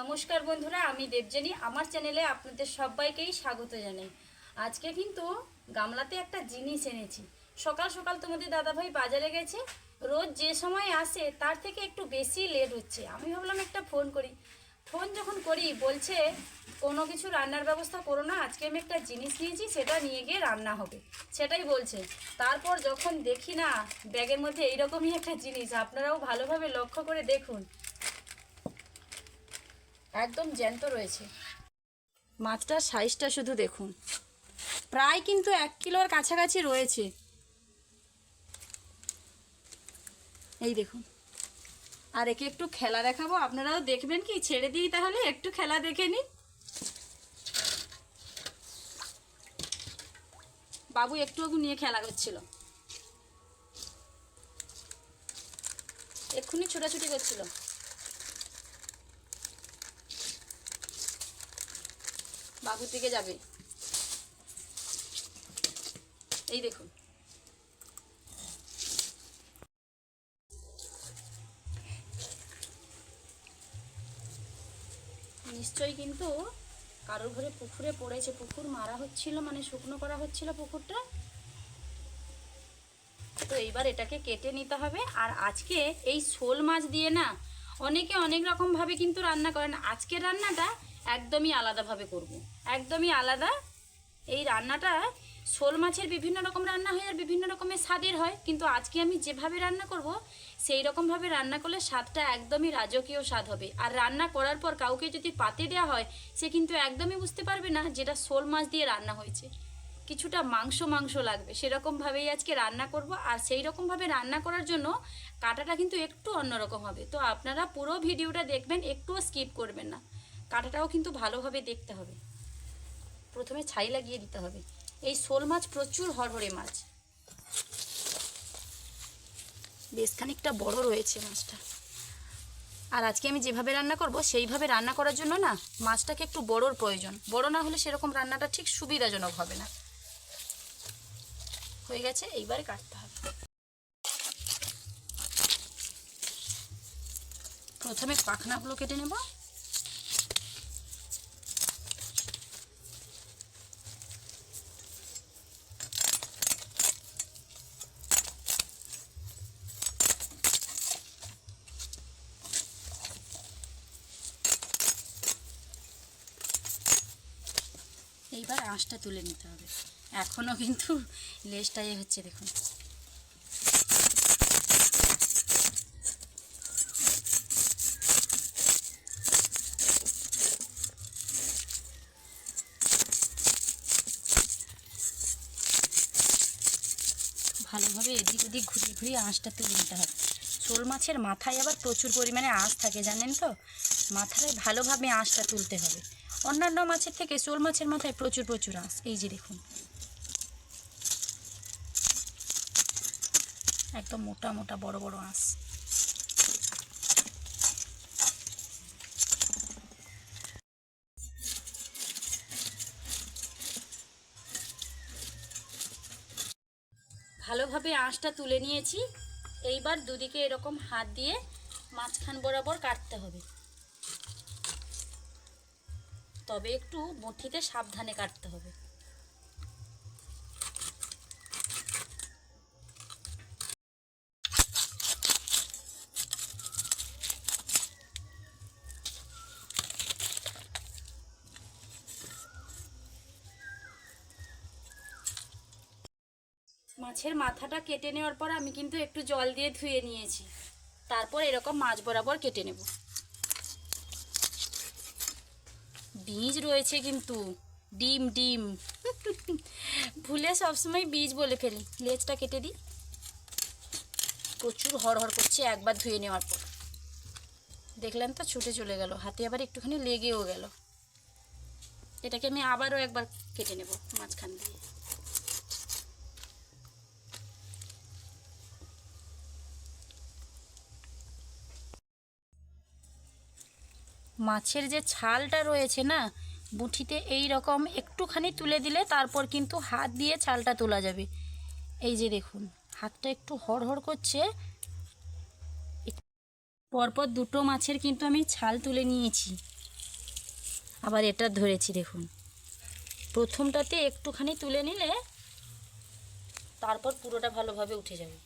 নমস্কার বন্ধুরা, আমি দেবজানী আমার চ্যানেলে আপনাদের সবাইকেই স্বাগত জানাই। আজকে কিন্তু গামলাতে একটা জিনিস এনেছি। সকাল সকাল তোমাদের দাদাভাই বাজারে গেছে। রোজ যে সময় আসে, তার থেকে একটু বেশি লেট হচ্ছে। আমি ভাবলাম একটা ফোন করি। ফোন যখন করি, বলছে, কোনো কিছু রান্নার ব্যবস্থা করো না, আজকে আমি একটা জিনিস নিয়েছি, সেটা নিয়ে গিয়ে রান্না হবে। সেটাই বলছে। তারপর যখন দেখি না, ব্যাগের মধ্যে এইরকমই একটা জিনিস। আপনারাও ভালোভাবে লক্ষ্য করে দেখুন। একদম জ্যান্ত রয়েছে। মাছটার সাইজটা শুধু দেখুন। প্রায় কিন্তু এক কিলোর কাছাকাছি রয়েছে। এই দেখুন। আর একে একটু খেলা দেখাবো। আপনারাও দেখবেন কি? ছেড়ে দিই তাহলে, একটু খেলা দেখে নিন বাবু একটু নিয়ে খেলা করছিল। এক্ষুনি ছোটাছুটি করছিল। বাবুর দিকে যাবে। এই দেখুন। নিশ্চয়ই কিন্তু কারোর ঘরে পুকুরে পড়েছে। পুকুর মারা হচ্ছিল মানে শুকনো করা হচ্ছিল পুকুরটা। তো এইবার এটাকে কেটে নিতে হবে। আর আজকে এই শোল মাছ দিয়ে না অনেকে অনেক রকমভাবে কিন্তু রান্না করেন। আজকের রান্নাটা একদমই আলাদাভাবে করব। একদমই আলাদা। এই রান্নাটা শোল মাছের বিভিন্ন রকম রান্না হয় আর বিভিন্ন রকমের স্বাদের হয়, কিন্তু আজকে আমি যেভাবে রান্না করব, সেই রকমভাবে রান্না করলে স্বাদটা একদমই রাজকীয় স্বাদ হবে। আর রান্না করার পর কাউকে যদি পাতে দেওয়া হয়, সে কিন্তু একদমই বুঝতে পারবে না যেটা শোল মাছ দিয়ে রান্না হয়েছে। কিছুটা মাংস মাংস লাগবে। সেরকমভাবেই আজকে রান্না করব। আর সেই রকমভাবে রান্না করার জন্য কাটাটা কিন্তু একটু অন্যরকম হবে। তো আপনারা পুরো ভিডিওটা দেখবেন, একটুও স্কিপ করবেন না। কাটাটাও কিন্তু ভালোভাবে দেখতে হবে। প্রথমে ছাই লাগিয়ে দিতে হবে। এই শোল মাছ প্রচুর হরহরে মাছ। বেশ খানিকটা বড় রয়েছে মাছটা। আর আজকে আমি যেভাবে রান্না করব, সেইভাবে রান্না করার জন্য না মাছটাকে একটু বড়োর প্রয়োজন। বড় না হলে সেরকম রান্নাটা ঠিক সুবিধাজনক হবে না। হয়ে গেছে, এইবারে কাটতে হবে। প্রথমে পাখনাগুলো কেটে নেব। এইবার আঁশটা তুলে নিতে হবে। এখনও কিন্তু লেজটা এ হচ্ছে, দেখুন। ভালোভাবে এদিক ওদিক ঘুরিয়ে ঘুরিয়ে আঁশটা তুলে নিতে হবে। শোল মাছের মাথায় আবার প্রচুর পরিমাণে আঁশ থাকে, জানেন তো? মাথায় ভালোভাবে আঁশটা তুলতে হবে। অন্যান্য মাছের থেকে শোল মাছের মাথায় প্রচুর প্রচুর আঁশ। এই যে দেখুন। একদম মোটা মোটা বড় বড় আঁশ। ভালোভাবে আঁশটা তুলে নিয়েছি। এইবার দুদিকে এরকম হাত দিয়ে মাঝখান বরাবর কাটতে হবে। তবে একটু মুঠিতে সাবধানে কাটতে হবে। মাছের মাথাটা কেটে নেওয়ার পর আমি কিন্তু একটু জল দিয়ে ধুয়ে নিয়েছি। তারপর এরকম মাছ বরাবর কেটে নেব। বীজ রয়েছে কিন্তু। ডিম ডিম। ভুলে সবসময় বীজ বলে ফেলি। লেজটা কেটে দিই। প্রচুর হড়হড় করছে একবার ধুয়ে নেওয়ার পর। দেখলেন তো ছুটে চলে গেল। হাতে আবার একটুখানি লেগেও গেল। এটাকে আমি আবারও একবার কেটে নেব মাঝখান দিয়ে। মাছের যে ছালটা রয়েছে না, বুঠিতে এই রকম একটুখানি তুলে দিলে তারপর কিন্তু হাত দিয়ে ছালটা তোলা যাবে। এই যে দেখুন, হাতটা একটু হড়হড় করছে। পরপর দুটো মাছের কিন্তু আমি ছাল তুলে নিয়েছি। আবার এটা ধরেছি, দেখুন। প্রথমটাতে একটুখানি তুলে নিলে তারপর পুরোটা ভালোভাবে উঠে যাবে।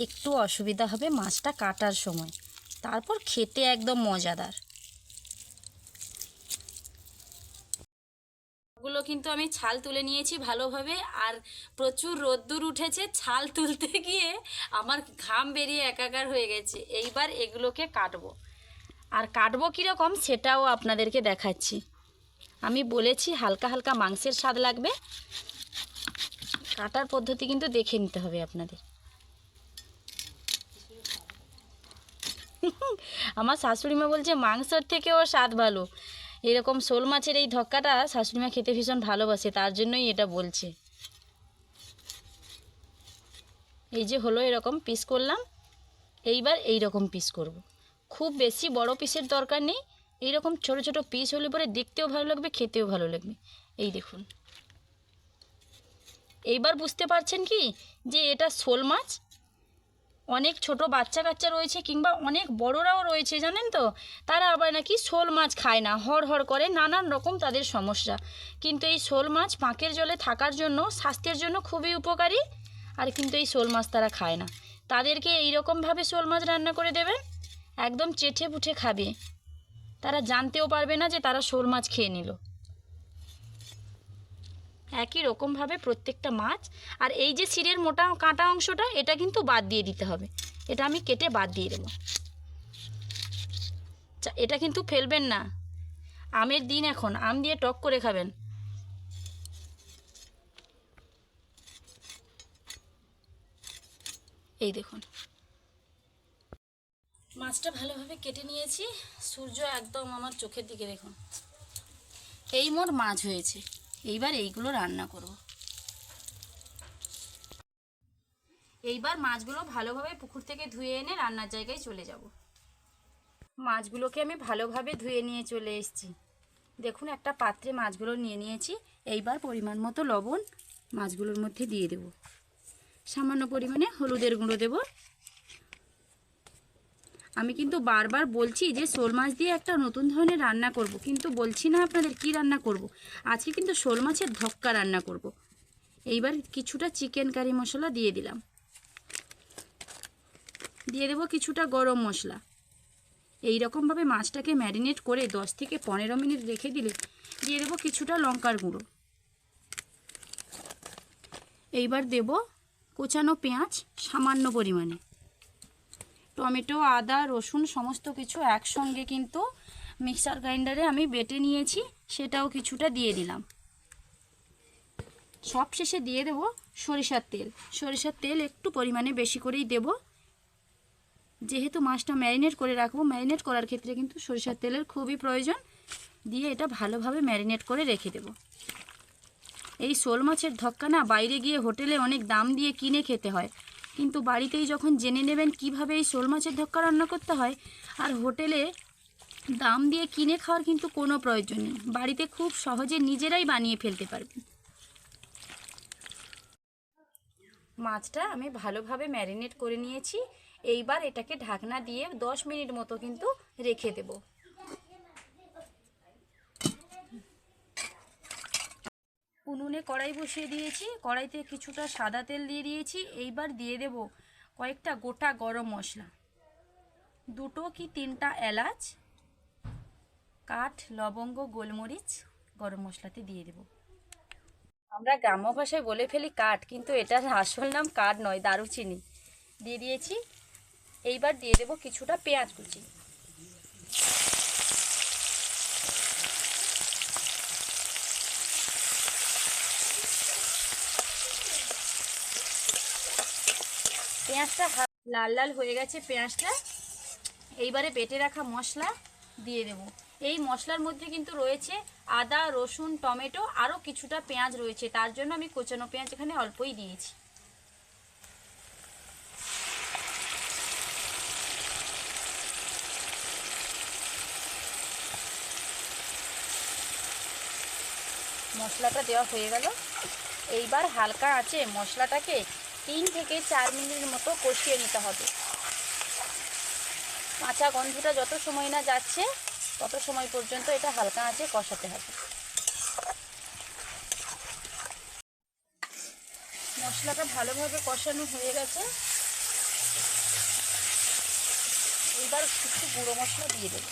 একটু অসুবিধা হবে মাছটা কাটার সময়। তারপর খেতে একদম মজাদার। গুলো কিন্তু আমি ছাল তুলে নিয়েছি ভালোভাবে, আর প্রচুর রোদ্দুর উঠেছে, ছাল তুলতে গিয়ে আমার ঘাম বেরিয়ে একাকার হয়ে গেছে। এইবার এগুলোকে কাটবো। আর কাটবো কীরকম সেটাও আপনাদেরকে দেখাচ্ছি। আমি বলেছি হালকা হালকা মাংসের স্বাদ লাগবে। কাটার পদ্ধতি কিন্তু দেখে নিতে হবে আপনাদের। আমার শাশুড়িমা বলছে, মাংসর থেকে ওর স্বাদ ভালো। এরকম শোল মাছের এই ধক্কাটা শাশুড়িমা খেতে ভীষণ ভালোবাসে, তার জন্যই এটা বলছে। এই যে হলো এরকম পিস করলাম, এইবার এই রকম পিস করব। খুব বেশি বড় পিসের দরকার নেই এই রকম ছোট ছোট পিস হলে পরে দেখতেও ভালো লাগবে, খেতেও ভালো লাগবে। এই দেখুন। এইবার বুঝতে পারছেন কি? যে এটা শোল মাছ অনেক ছোট বাচ্চা কাচ্চা রয়েছে কিংবা অনেক বড়রাও রয়েছে, জানেন তো? তারা আবার নাকি শোল মাছ খায় না, হড় হড় করে নানান রকম তাদের সমস্যা। কিন্তু এই শোল মাছ পাঁকের জলে থাকার জন্য, স্বাস্থ্যের জন্য খুবই উপকারী, আর কিন্তু এই শোল মাছ তারা খায় না। তাদেরকে এইরকমভাবে শোল মাছ রান্না করে দেবেন একদম চেঠে পুঠে খাবে। তারা জানতেও পারবে না যে তারা শোল মাছ খেয়ে নিল। একই রকমভাবে প্রত্যেকটা মাছ। আর এই যে শিরের মোটা কাঁটা অংশটা, এটা কিন্তু বাদ দিয়ে দিতে হবে। এটা আমি কেটে বাদ দিয়ে দেবো। চা- এটা কিন্তু ফেলবেন না। আমের দিন এখন, আম দিয়ে টক করে খাবেন। এই দেখুন। মাছটা ভালোভাবে কেটে নিয়েছি। সূর্য একদম আমার চোখের দিকে দেখুন। এই মোট মাছ হয়েছে। এইবার এইগুলো রান্না করব। এইবার মাছগুলো ভালোভাবে পুকুর থেকে ধুয়ে এনে রান্নার জায়গায় চলে যাব। মাছগুলোকে আমি ভালোভাবে ধুয়ে নিয়ে চলে এসেছি। দেখুন, একটা পাত্রে মাছগুলো নিয়ে নিয়েছি। এইবার পরিমাণ মতো লবণ মাছগুলোর মধ্যে দিয়ে দেব। সামান্য পরিমাণে হলুদের গুঁড়ো দেব। আমি কিন্তু বারবার বলছি যে শোল মাছ দিয়ে একটা নতুন ধরনের রান্না করব, কিন্তু বলছি না আপনাদের কি রান্না করব। আজকে কিন্তু শোল মাছের ধক্কা রান্না করব। এইবার কিছুটা চিকেন কারি মশলা দিয়ে দিলাম। দিয়ে দেবো কিছুটা গরম মশলা। এই রকমভাবে মাছটাকে ম্যারিনেট করে দশ থেকে পনেরো মিনিট রেখে দিলে দিয়ে দেবো কিছুটা লঙ্কার গুঁড়ো। এইবার দেব কোচানো পেঁয়াজ সামান্য পরিমাণে। টমেটো, আদা, রসুন সমস্ত কিছু একসঙ্গে কিন্তু মিক্সার গ্রাইন্ডারে আমি বেটে নিয়েছি, সেটাও কিছুটা দিয়ে দিলাম। সব শেষে দিয়ে দেব সরিষার তেল। সরিষার তেল একটু পরিমাণে বেশি করেই দেব। যেহেতু মাছটা ম্যারিনেট করে রাখব, ম্যারিনেট করার ক্ষেত্রে কিন্তু সরিষার তেলের খুবই প্রয়োজন। দিয়ে এটা ভালোভাবে ম্যারিনেট করে রেখে দেব। এই শোল মাছের ধক্কা না বাইরে গিয়ে হোটেলে অনেক দাম দিয়ে কিনে খেতে হয়। কিন্তু বাড়িতেই যখন জেনে নেবেন কীভাবে এই শোল মাছের ধক্কা রান্না করতে হয়, আর হোটেলে দাম দিয়ে কিনে খাওয়ার কিন্তু কোনো প্রয়োজন নেই। বাড়িতে খুব সহজে নিজেরাই বানিয়ে ফেলতে পারবেন। মাছটা আমি ভালোভাবে ম্যারিনেট করে নিয়েছি। এইবার এটাকে ঢাকনা দিয়ে দশ মিনিট মতো কিন্তু রেখে দেব। উনুনে কড়াই বসিয়ে দিয়েছি। কড়াইতে কিছুটা সাদা তেল দিয়ে দিয়েছি। এইবার দিয়ে দেব কয়েকটা গোটা গরম মশলা। দুটো কি তিনটা এলাচ, কাঠ, লবঙ্গ, গোলমরিচ গরম মশলাতে দিয়ে দেব। আমরা গ্রাম্য ভাষায় বলে ফেলি কাঠ, কিন্তু এটার আসল নাম কাঠ নয়, দারুচিনি। দিয়ে দিয়েছি। এইবার দিয়ে দেব কিছুটা পেঁয়াজ কুচি। পেঁয়াজটা লাল লাল হয়ে গেছে পেঁয়াজটা। এইবারে বেটে রাখা মশলা দিয়ে দেব। এই মশলার মধ্যে কিন্তু রয়েছে আদা, রসুন, টমেটো আরও কিছুটা পেঁয়াজ রয়েছে। তার জন্য আমি কোচানো পেঁয়াজ এখানে অল্পই দিয়েছি। মশলাটা দেওয়া হয়ে গেল। এইবার হালকা আছে মশলাটাকে তিন থেকে চার মিনিটের মতো কষিয়ে নিতে হবে। কাঁচা গন্ধটা যত সময় না যাচ্ছে, তত সময় পর্যন্ত এটা হালকা আঁচে কষাতে হবে। মশলাটা ভালোভাবে কষানো হয়ে গেছে। এবার কিছু গুঁড়ো মশলা দিয়ে দেবো।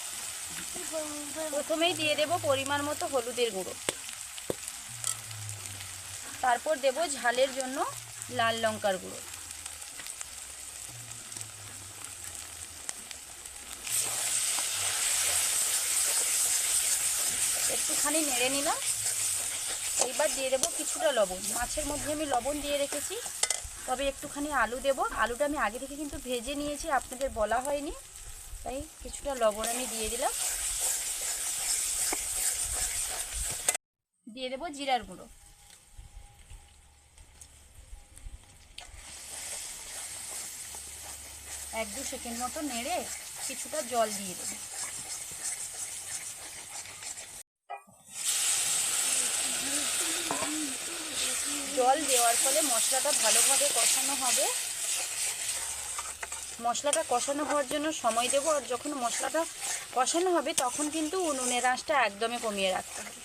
প্রথমেই দিয়ে দেব পরিমাণ মতো হলুদের গুঁড়ো। তারপর দেব ঝালের জন্য লাল লঙ্কার গুঁড়ো। একটুখানি নেড়ে নিলাম। এইবার দিয়ে দেবো কিছুটা লবণ। মাছের মধ্যে আমি লবণ দিয়ে রেখেছি, তবে একটুখানি আলু দেব। আলুটা আমি আগে থেকে কিন্তু ভেজে নিয়েছি, আপনাদের বলা হয়নি, তাই কিছুটা লবণ আমি দিয়ে দিলাম। দিয়ে দেবো জিরার গুঁড়ো। এক দু সেকেন্ড মতো নেড়ে কিছুটা জল দিয়ে দেবো। জল দেওয়ার ফলে মশলাটা ভালোভাবে কষানো হবে। মশলাটা কষানো হওয়ার জন্য সময় দেবো আর যখন মশলাটা কষানো হবে তখন কিন্তু উনুনের আঁচটা একদমই কমিয়ে রাখতে হবে।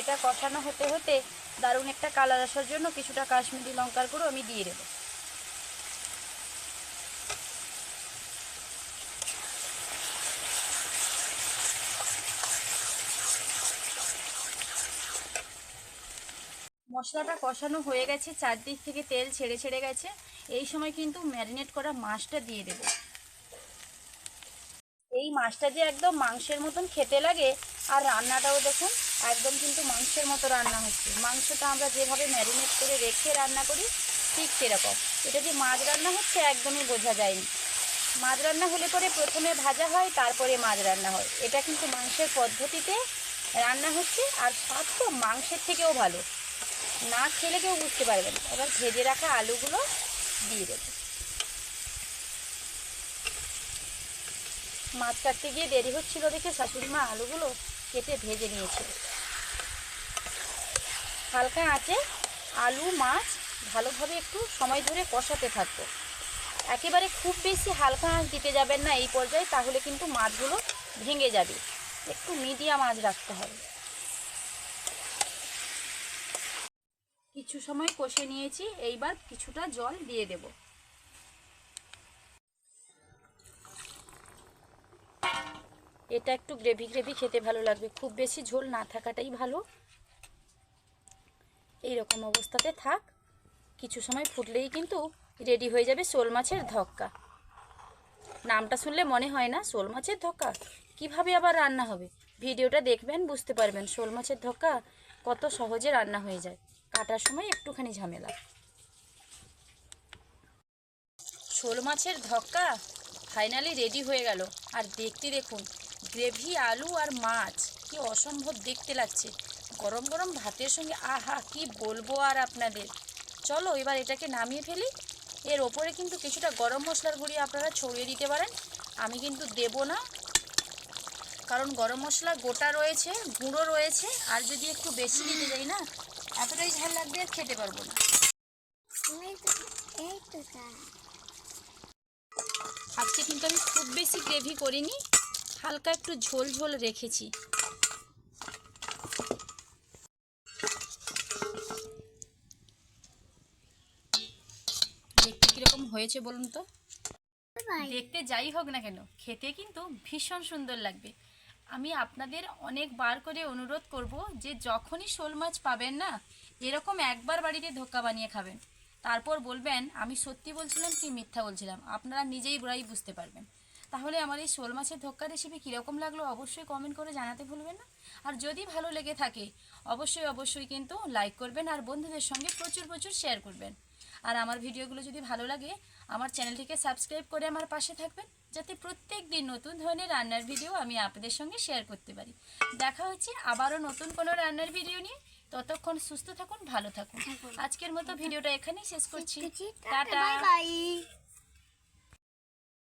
এটা কষানো হতে হতে দারুণ একটা কালার আসার জন্য কিছুটা কাশ্মীরি লঙ্কার গুঁড়ো আমি দিয়ে দেবো। মশলাটা কষানো হয়ে গেছে, চারদিক থেকে তেল ছেড়ে ছেড়ে গেছে। এই সময় কিন্তু ম্যারিনেট করা মাছটা দিয়ে দেব। এই মাছটা যে একদম মাংসের মতন খেতে লাগে, আর রান্নাটাও দেখুন একদম কিন্তু মাংসের মতো রান্না হচ্ছে। মাংসটা আমরা যেভাবে ম্যারিনেট করে রেখে রান্না করি, ঠিক সেরকম। এটা যে মাছ রান্না হচ্ছে একদমই বোঝা যায়নি। মাছ রান্না হলে পরে প্রথমে ভাজা হয়, তারপরে মাছ রান্না হয়। এটা কিন্তু মাংসের পদ্ধতিতে রান্না হচ্ছে, আর স্বাদ তো মাংসের থেকেও ভালো। না খেলে কেউ বুঝতে পারবে না। এবার ভেজে রাখা আলুগুলো দিয়ে দেবো। মাছ কাটতে গিয়ে দেরি হচ্ছিল দেখে শাশুড়ি মা আলুগুলো কেটে ভেজে নিয়েছিল হালকা আঁচে আলু, মাছ ভালোভাবে একটু সময় ধরে কষাতে থাকব। একেবারে খুব বেশি হালকা আঁচ দিতে যাবেন না এই পর্যায়ে, তাহলে কিন্তু মাছগুলো ভেঙে যাবে। একটু মিডিয়াম আঁচ রাখতে হবে। কিছু সময় কষে নিয়েছি, এইবার কিছুটা জল দিয়ে দেব। এটা একটু গ্রেভি গ্রেভি খেতে ভালো লাগবে। খুব বেশি ঝোল না থাকাটাই ভালো। এই রকম অবস্থাতে থাক। কিছু সময় ফুটলেই কিন্তু রেডি হয়ে যাবে শোল মাছের ধক্কা। নামটা শুনলে মনে হয় না, শোল মাছের ধক্কা? কীভাবে আবার রান্না হবে? ভিডিওটা দেখবেন, বুঝতে পারবেন শোল মাছের ধক্কা কত সহজে রান্না হয়ে যায়। কাটার সময় একটুখানি ঝামেলা। শোল মাছের ধক্কা ফাইনালি রেডি হয়ে গেল। আর দেখতে দেখুন গ্রেভি, আলু আর মাছ। কি অসম্ভব দেখতে লাগছে। গরম গরম ভাতের সঙ্গে, আহা, কি বলব আর আপনাদের। চলো, এবার এটাকে নামিয়ে ফেলি। এর ওপরে কিন্তু কিছুটা গরম মশলার গুঁড়ি আপনারা ছড়িয়ে দিতে পারেন। আমি কিন্তু দেব না। কারণ গরম মশলা গোটা রয়েছে, গুঁড়ো রয়েছে। আর যদি একটু বেশি দিতে যাই না, এতটাই ঝাল লাগবে আর খেতে পারব না। আজকে কিন্তু আমি খুব বেশি গ্রেভি করিনি। হালকা একটু ঝোল ঝোল রেখেছি। দেখতে কীরকম হয়েছে বলুন তো? দেখতে যাই হোক না কেন, খেতে কিন্তু ভীষণ সুন্দর লাগবে। আমি আপনাদের অনেকবার করে অনুরোধ করব যে যখনই শোল মাছ পাবেন না, এরকম একবার বাড়িতে ধোক্কা বানিয়ে খাবেন। তারপর বলবেন, আমি সত্যি বলছিলাম কি মিথ্যা বলছিলাম, আপনারা নিজেই বুড়াই বুঝতে পারবেন। তাহলে আমার এই শোল মাছের ধোক্কা রেসিপি কীরকম লাগল অবশ্যই কমেন্ট করে জানাতে ভুলবেন না। আর যদি ভালো লেগে থাকে অবশ্যই অবশ্যই কিন্তু লাইক করবেন আর বন্ধুদের সঙ্গে প্রচুর প্রচুর শেয়ার করবেন। আর আমার ভিডিওগুলো যদি ভালো লাগে আমার চ্যানেলটিকে সাবস্ক্রাইব করে আমার পাশে থাকবেন যাতে প্রত্যেক দিন নতুন ধরনের রান্নার ভিডিও আমি আপনাদের সঙ্গে শেয়ার করতে পারি। দেখা হচ্ছে আবারও নতুন কোনো রান্নার ভিডিও নিয়ে। ততক্ষণ সুস্থ থাকুন ভালো থাকুন। আজকের মতো ভিডিওটা এখানেই শেষ করছি। টাটা।